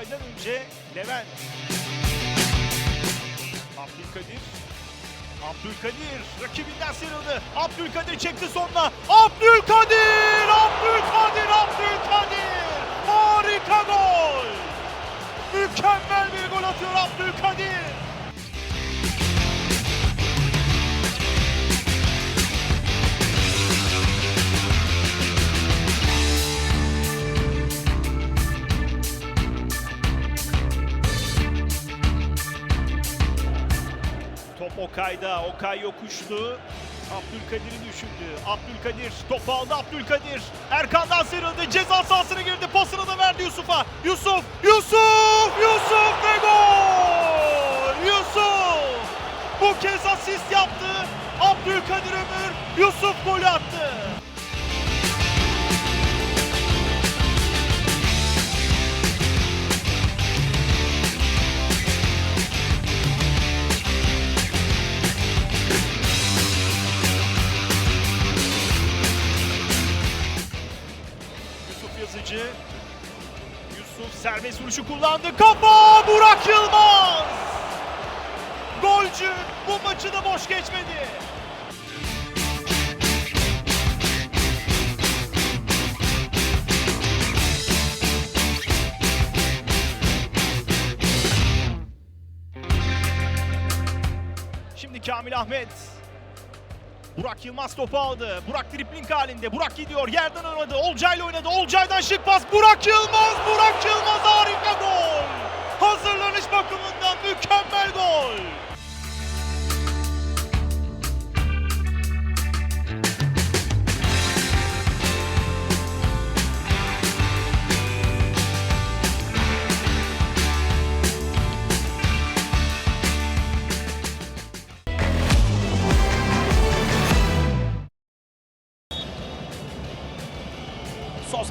Olcay'dan önce Levent. Abdülkadir. Abdülkadir rakibinden sıyrıldı. Abdülkadir çekti sonuna. Abdülkadir! Abdülkadir! Abdülkadir! Harika gol! Mükemmel bir gol atıyor Abdülkadir. Top Okay'da. Okay yokuştu. Abdülkadir'i düşündü. Abdülkadir topu aldı Abdülkadir. Erkan'dan sıyrıldı. Ceza sahasına girdi. Pasını da verdi Yusuf'a. Yusuf! Yusuf! Yusuf ve gol! Yusuf! Bu kez asist yaptı. Abdülkadir Ömür Yusuf golü attı. Serbest vuruşu kullandı. Kafa Burak Yılmaz. Golcü bu maçı da boş geçmedi. Şimdi Kamil Ahmet. Burak Yılmaz topu aldı. Burak dripling halinde. Burak gidiyor. Yerden oynadı. Olcay'la oynadı. Olcay'dan şık pas. Burak Yılmaz. Burak Yılmaz harika gol. Hazırlanış bakımından mükemmel gol.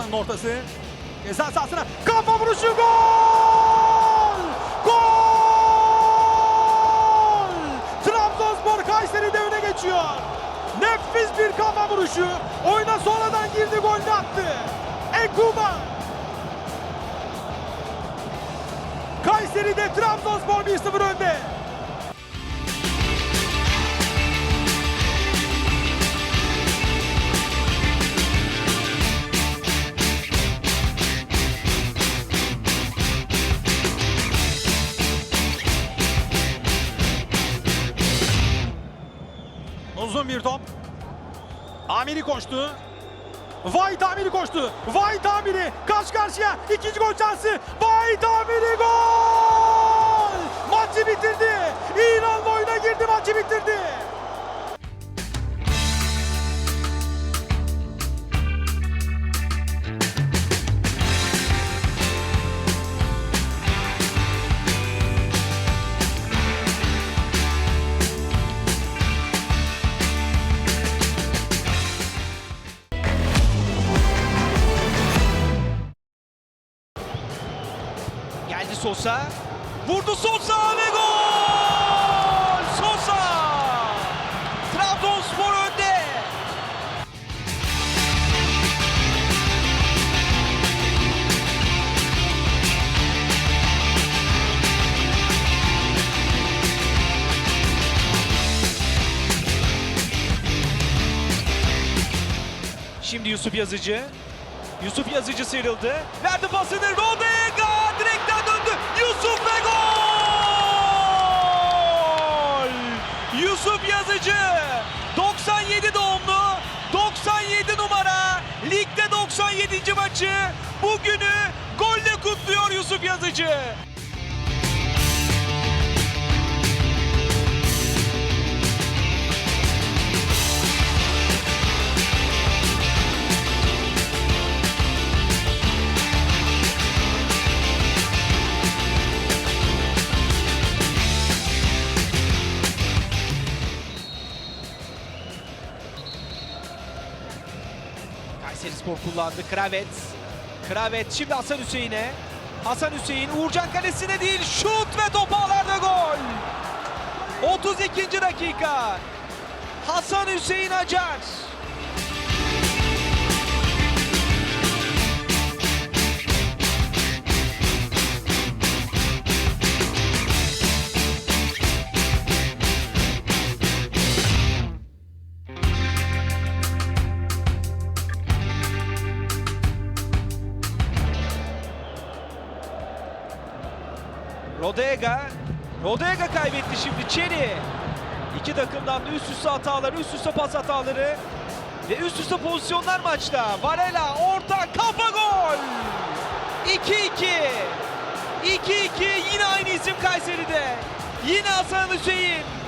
Sosa'nın ortası. Ceza sahasına kafa vuruşu gol! Gol! Trabzonspor Kayseri'de öne geçiyor. Nefis bir kafa vuruşu. Oyuna sonradan girdi golünü attı. Ekuban. Kayseri'de Trabzonspor 1-0 önde. Amiri koştu. Vahit Amiri koştu. Vahit Amiri karşı karşıya. ikinci gol şansı. Vahit Amiri gol! Maçı bitirdi. İran'la oyuna girdi maçı bitirdi. Sosa. Vurdu Sosa ve gol! Sosa! Trabzonspor önde. Şimdi Yusuf Yazıcı. Yusuf Yazıcı sıyrıldı. Verdi pasını Rodega Yusuf Yazıcı 97 doğumlu 97 numara ligde 97. maçı bugünü golle kutluyor Yusuf Yazıcı. Kullandı. Kravet. Kravet şimdi Hasan Hüseyin'e. Hasan Hüseyin Uğurcan kalesine değil şut ve top ağlarda gol. 32. dakika. Hasan Hüseyin Acar. Rodega. Rodega kaybetti şimdi Çeri. İki takımdan da üst üste hataları, üst üste pas hataları ve üst üste pozisyonlar maçta. Varela orta kafa gol. 2-2. 2-2 yine aynı isim Kayseri'de. Yine Hasan Hüseyin.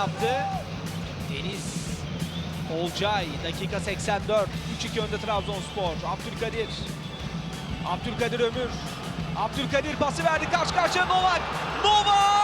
Yaptı. Deniz Olcay dakika 84. 3-2 önde Trabzonspor. Abdülkadir. Abdülkadir Ömür. Abdülkadir pası verdi karşı karşıya Novak. Novak!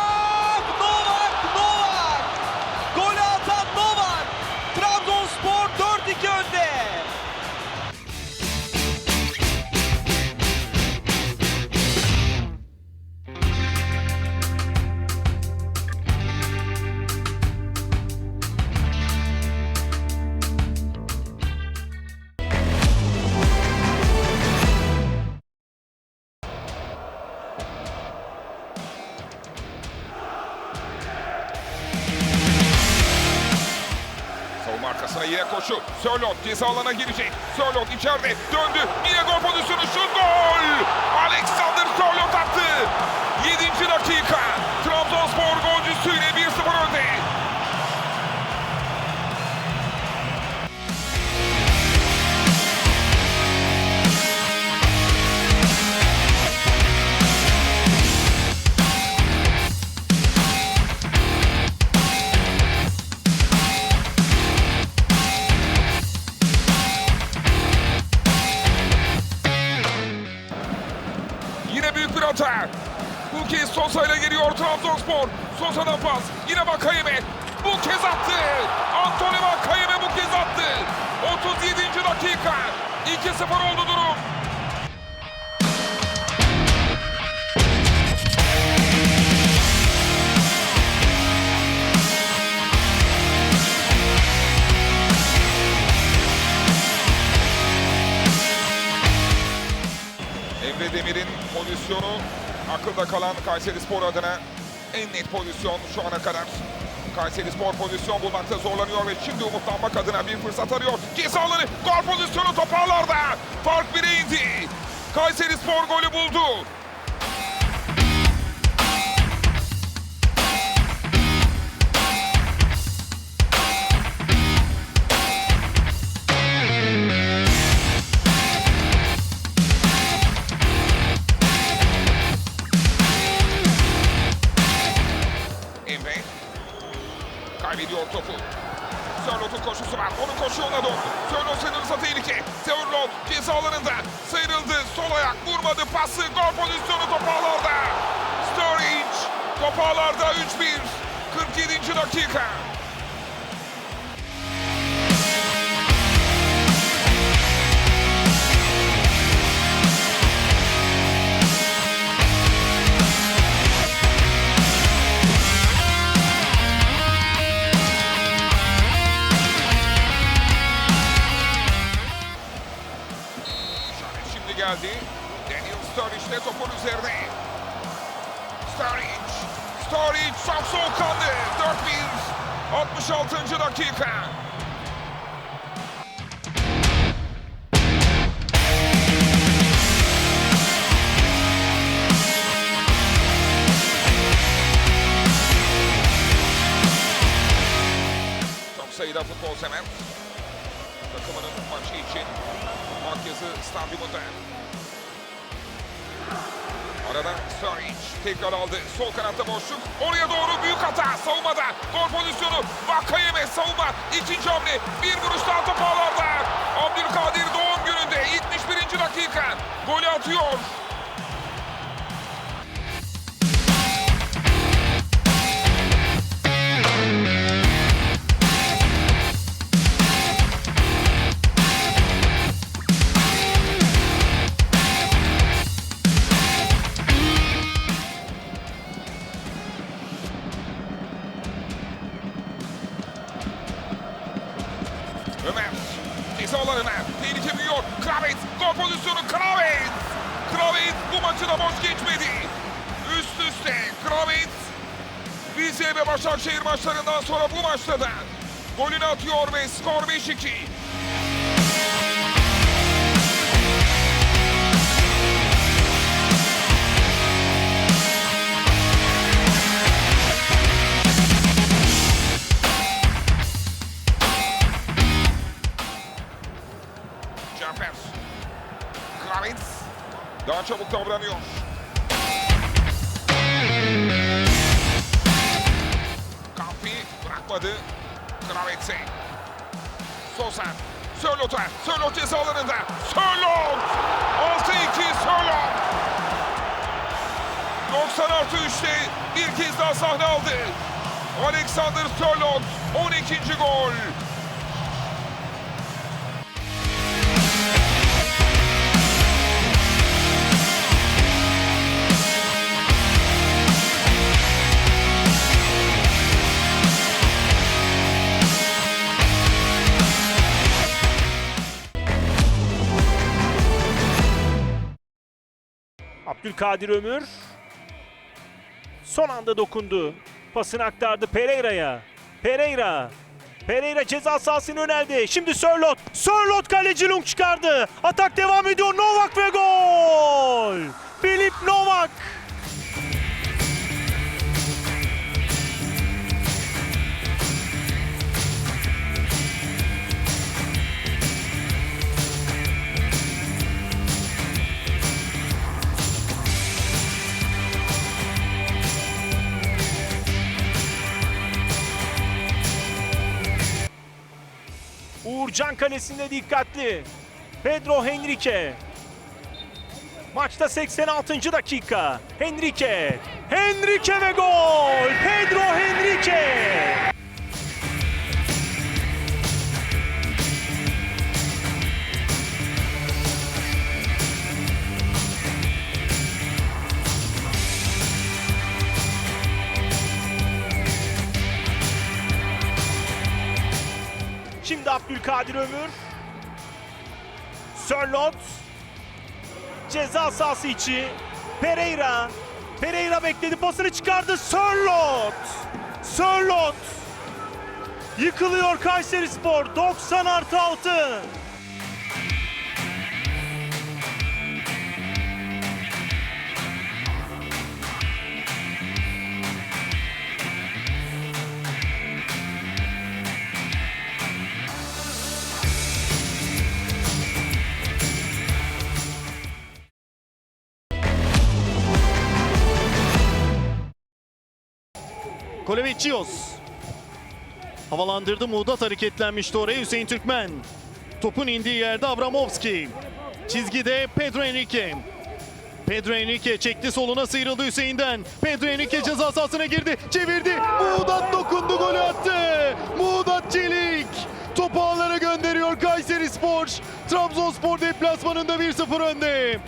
Sörlot ceza alana girecek. Sörlot içeride döndü. Yine gol pozisyonu şut Hata. Bu kez Sosa ile geliyor Trabzonspor. Sosa'dan pas. Yine Vakayeme. Bu kez attı. Antony Vakayeme bu kez attı. 37. dakika. 2-0 oldu durum. Emre Demir'in pozisyonu akılda kalan Kayseri Spor adına en net pozisyon şu ana kadar. Kayseri Spor pozisyon bulmakta zorlanıyor ve şimdi umutlanmak adına bir fırsat arıyor. Ceza gol pozisyonu toparlarda. Fark 1'e indi. Kayseri Spor golü buldu. Şimdi geldi. Daniel Sturridge de topun üzerine. Sturridge. Sturridge çok soğukkanlı. 4-1. 66. dakika. Çok sayıda futbol sever. Takımının maçı için Makyazı Stadyumunda. Arada Saric tekrar aldı. Sol kanatta boşluk. Oraya doğru büyük hata. Savunmada. Gol pozisyonu. Vakayeme savunma. İkinci hamle. Bir vuruş daha top ağlarda. Abdülkadir doğum gününde 71. dakika. Golü atıyor. 62. Cafer. Kravitz. Daha çabuk davranıyor. Kampi bırakmadı Kravitz'i. Sosa. Sörlot'a. Sörlot ceza alanında. Sörlot! 6-2 Sörlot! 90 artı 3'te bir kez daha sahne aldı. Alexander Sörlot 12. gol. Abdülkadir Ömür son anda dokundu. Pasını aktardı Pereira'ya. Pereira. Pereira ceza sahasına yöneldi. Şimdi Sörlot. Sörlot kaleci Lung çıkardı. Atak devam ediyor. Novak ve gol. Filip Novak. Uğurcan kalesinde dikkatli. Pedro Henrique. Maçta 86. dakika. Henrique. Henrique ve gol. Pedro Henrique. Şimdi Abdülkadir Ömür. Sörlot. Ceza sahası içi. Pereira. Pereira bekledi pasını çıkardı. Sörlot. Sörlot. Yıkılıyor Kayseri Spor. 90 artı 6. Kolevicios. Havalandırdı Muğdat hareketlenmişti oraya Hüseyin Türkmen. Topun indiği yerde Abramovski. Çizgide Pedro Henrique. Pedro Henrique çekti soluna sıyrıldı Hüseyin'den. Pedro Henrique ceza sahasına girdi. Çevirdi. Muğdat dokundu golü attı. Muğdat Çelik. Topu ağlara gönderiyor Kayseri Spor. Trabzonspor deplasmanında 1-0 önde.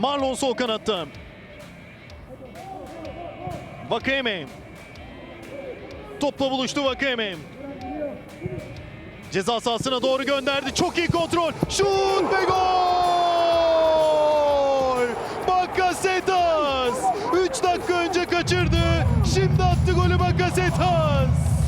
Marlon sol kanatta. Vakeme. Topla buluştu Vakeme. Ceza sahasına doğru gönderdi. Çok iyi kontrol. Şut ve gol! Bakasetas! 3 dakika önce kaçırdı. Şimdi attı golü Bakasetas.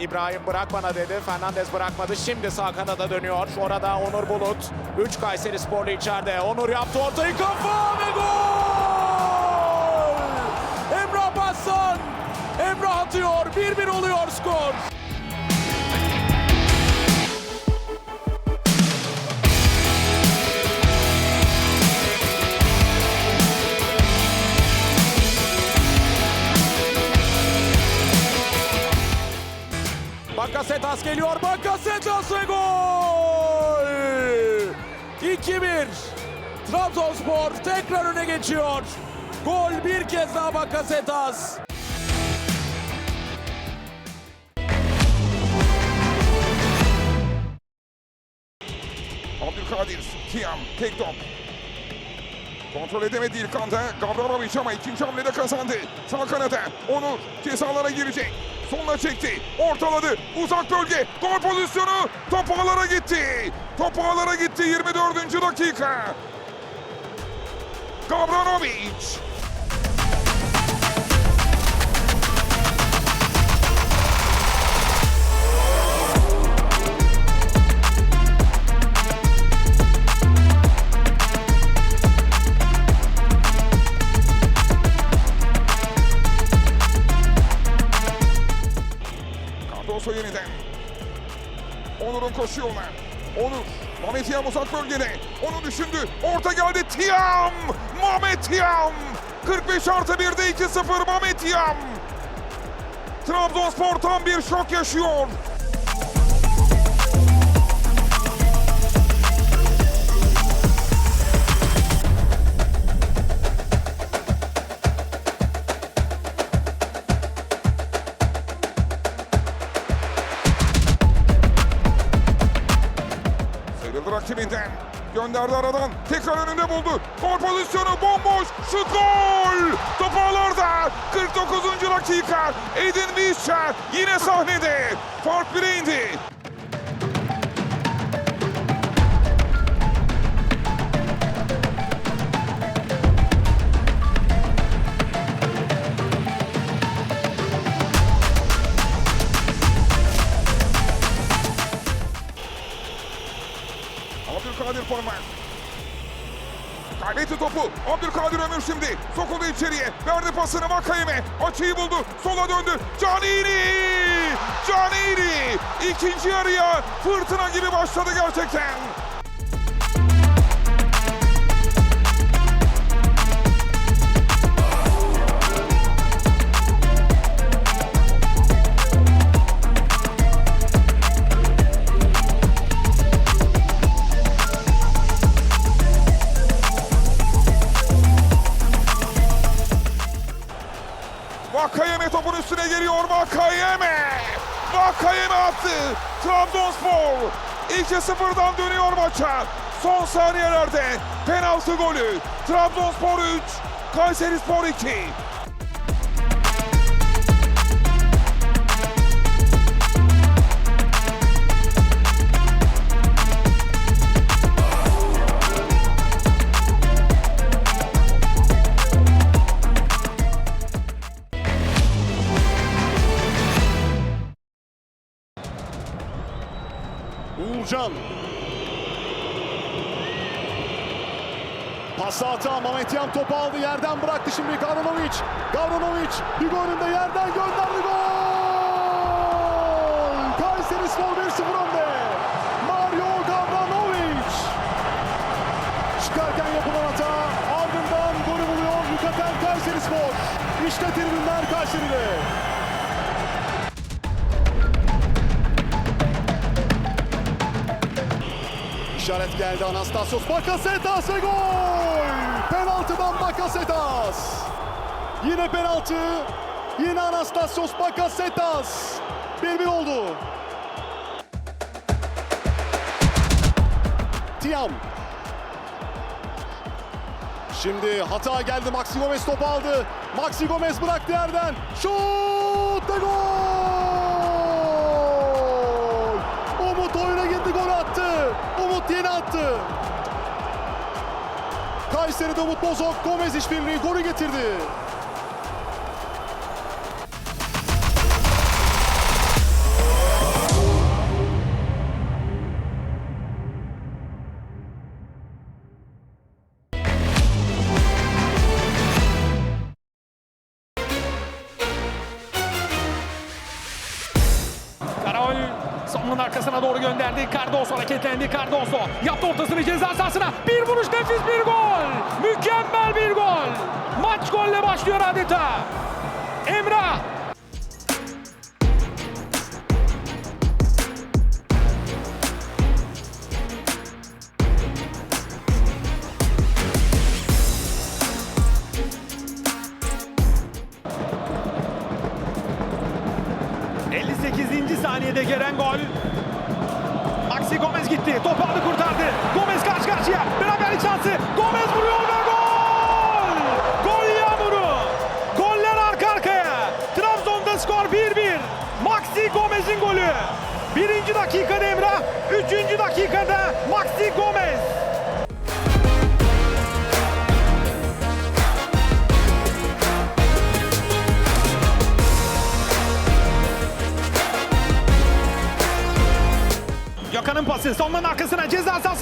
İbrahim bırak bana dedi. Fernandez bırakmadı. Şimdi sağ kanada dönüyor. Orada Onur Bulut. 3 Kayseri Sporlu içeride. Onur yaptı ortayı kafa ve gol! Emrah Bassan! Emrah atıyor. 1-1 oluyor skor. Bakasetas geliyor. Bakasetas ve gol! 2-1. Trabzonspor tekrar öne geçiyor. Gol bir kez daha Bakasetas. Abdülkadir, Tiam, tek top. Kontrol edemedi ilk anda Gavranovic ama ikinci hamlede kazandı. Sağ kanada Onur cezalara girecek. Sonuna çekti. Ortaladı. Uzak bölge. Gol pozisyonu. Top ağlara gitti. Top ağlara gitti 24. dakika. Gavranovic. Onur'un koşu yoluna. Onur. Mehmet Tiam uzak bölgede. Onu düşündü. Orta geldi. Tiam. Mehmet Tiam. 45 artı 1'de 2-0 Mehmet Tiam. Trabzonspor tam bir şok yaşıyor. Gönderdi aradan. Tekrar önünde buldu. Gol pozisyonu bomboş. Şut gol. Top ağlarda. 49. dakika. Edin Visca yine sahnede. Fark 1'e indi. Şimdi. Sokuldu içeriye. Verdi pasını Vakayeme. Açıyı buldu. Sola döndü. Canini! Canini! İkinci yarıya fırtına gibi başladı gerçekten. Vakayeme! Vakayeme attı. Trabzonspor 2-0'dan dönüyor maça. Son saniyelerde penaltı golü. Trabzonspor 3, Kayserispor 2. Uğurcan. Pası hata Mehmet Yan topu aldı yerden bıraktı şimdi Gavranovic. Gavranovic bir önünde yerden gönderdi gol! Kayseri Spor 1-0 önde. Mario Gavranovic. Çıkarken yapılan hata ardından golü buluyor Yukaten Kayseri Spor. İşte tribünler Kayseri'de. İşaret geldi Anastasios Bakasetas ve gol! Penaltıdan Bakasetas. Yine penaltı. Yine Anastasios Bakasetas. 1-1 oldu. Tiam. Şimdi hata geldi. Maxi Gomez topu aldı. Maxi Gomez bıraktı yerden. Şut ve gol! Attı. Kayseri'de Umut Bozok Gomez işbirliği golü getirdi. Cardoso yaptı ortasını ceza sahasına. Bir vuruş nefis bir gol. Mükemmel bir gol. Maç golle başlıyor adeta. Emrah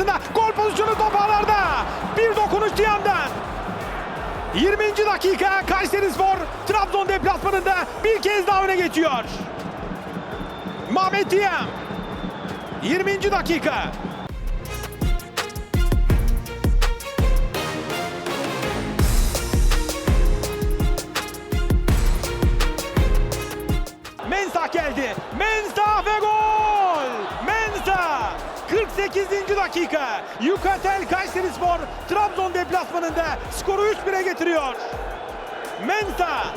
sahasında gol pozisyonu top ağlarda. Bir dokunuş Tiam'dan. 20. dakika Kayseri Spor Trabzon deplasmanında bir kez daha öne geçiyor. Mehmet Tiam. 20. dakika. Mensah geldi. Mensah 48. dakika. Yukatel Kayserispor Trabzon deplasmanında skoru 3-1'e getiriyor. Mensah!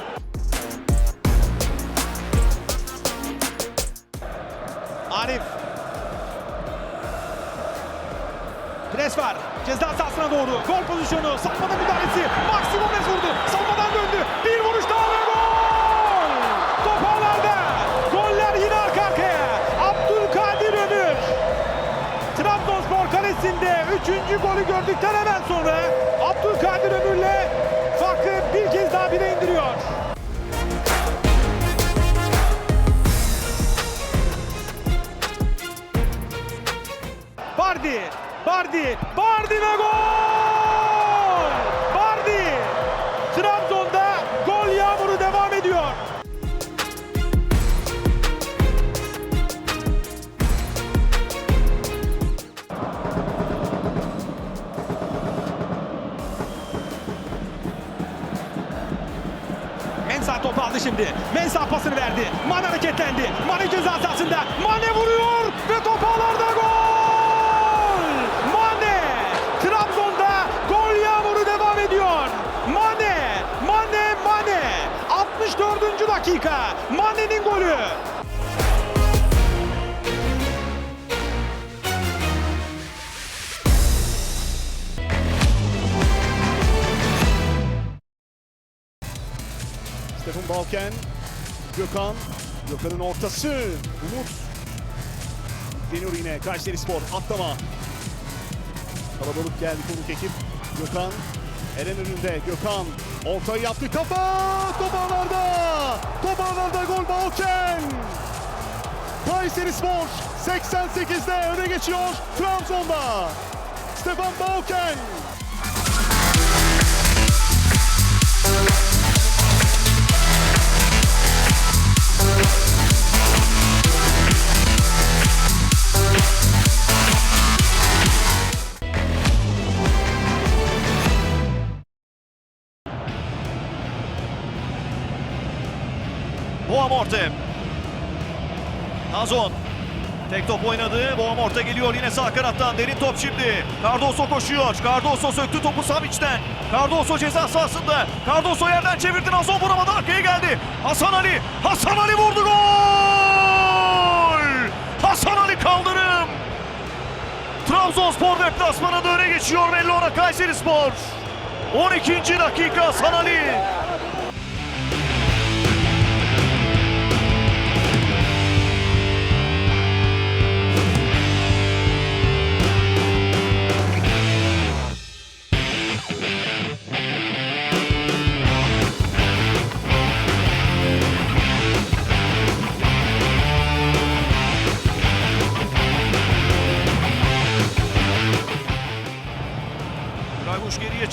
Arif. Pres var. Ceza sahasına doğru. Gol pozisyonu. Savunmada müdahalesi. Maxi Gomez vurdu. Savunmadan döndü. Bir vuruş gördükten hemen sonra Abdülkadir Ömür'le farkı bir kez daha bire indiriyor. Bardi, Bardi, Bardi ve gol! Pasını verdi. Mane hareketlendi. Mane ceza sahasında. Mane vuruyor ve top ağlarda gol! Mane! Trabzon'da gol yağmuru devam ediyor. Mane! Mane! Mane! 64. dakika. Mane'nin golü. Stefan Balken, Gökhan, Gökhan'ın ortası, Umut. Deniyor yine Kayseri Spor, atlama. Kalabalık geldi konuk ekip. Gökhan, Eren önünde, Gökhan. Ortayı yaptı, kafa! Top ağlarda! Top ağlarda gol Balken! Kayseri Spor 88'de öne geçiyor Trabzon'da. Stefan Balken. Boğa Morte. Nazon. Tek top oynadı. Boğam orta geliyor yine sağ kanattan. Derin top şimdi. Cardoso koşuyor. Cardoso söktü topu Savic'ten. Cardoso ceza sahasında. Cardoso yerden çevirdi. Nazon vuramadı. Arkaya geldi. Hasan Ali. Hasan Ali vurdu. Gol! Hasan Ali kaldırım. Trabzonspor deplasmanında öne geçiyor Bellora Kayseri Spor. 12. dakika Hasan Ali.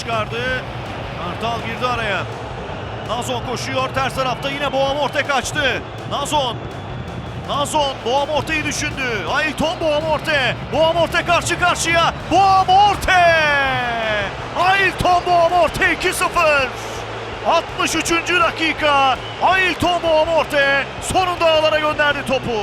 Çıkardı. Kartal girdi araya. Nazon koşuyor. Ters tarafta yine Boğam Orte kaçtı. Nazon. Nazon Boğam Orte'yi düşündü. Ailton Boğam Orte. Boğam karşı karşıya. Boğam Orte. Ailton Boğam Orte 2-0. 63. dakika. Ailton Boğam Orte sonunda ağlara gönderdi topu.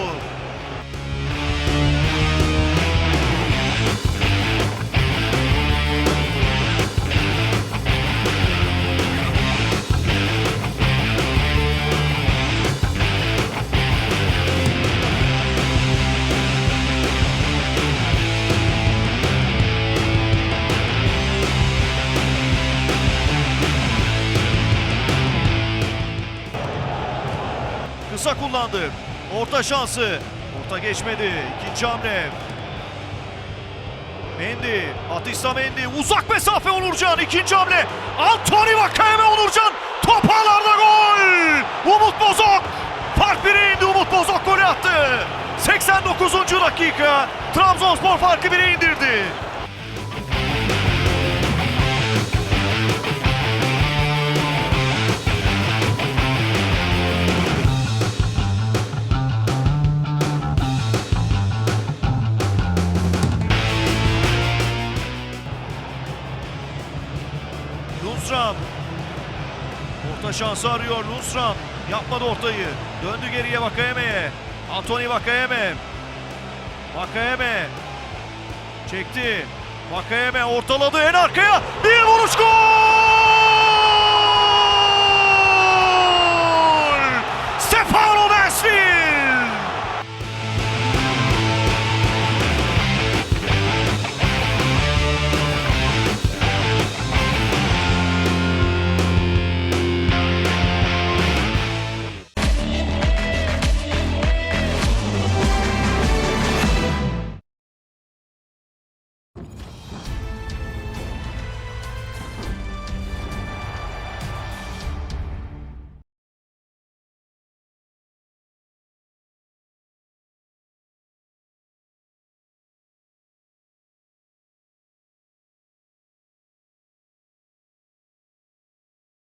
Kısa kullandı. Orta şansı. Orta geçmedi. İkinci hamle. Mendy. Atista Mendy. Uzak mesafe Onurcan. İkinci hamle. Anthony Vakayeme Onurcan. Top ağlarda gol. Umut Bozok. Fark bire indi. Umut Bozok golü attı. 89. dakika. Trabzonspor farkı bire indirdi. Orta şansı arıyor Lundstram. Yapmadı ortayı. Döndü geriye Vakayeme'ye. Anthony Vakayeme. Vakayeme. Çekti. Vakayeme ortaladı en arkaya. Bir vuruş gol!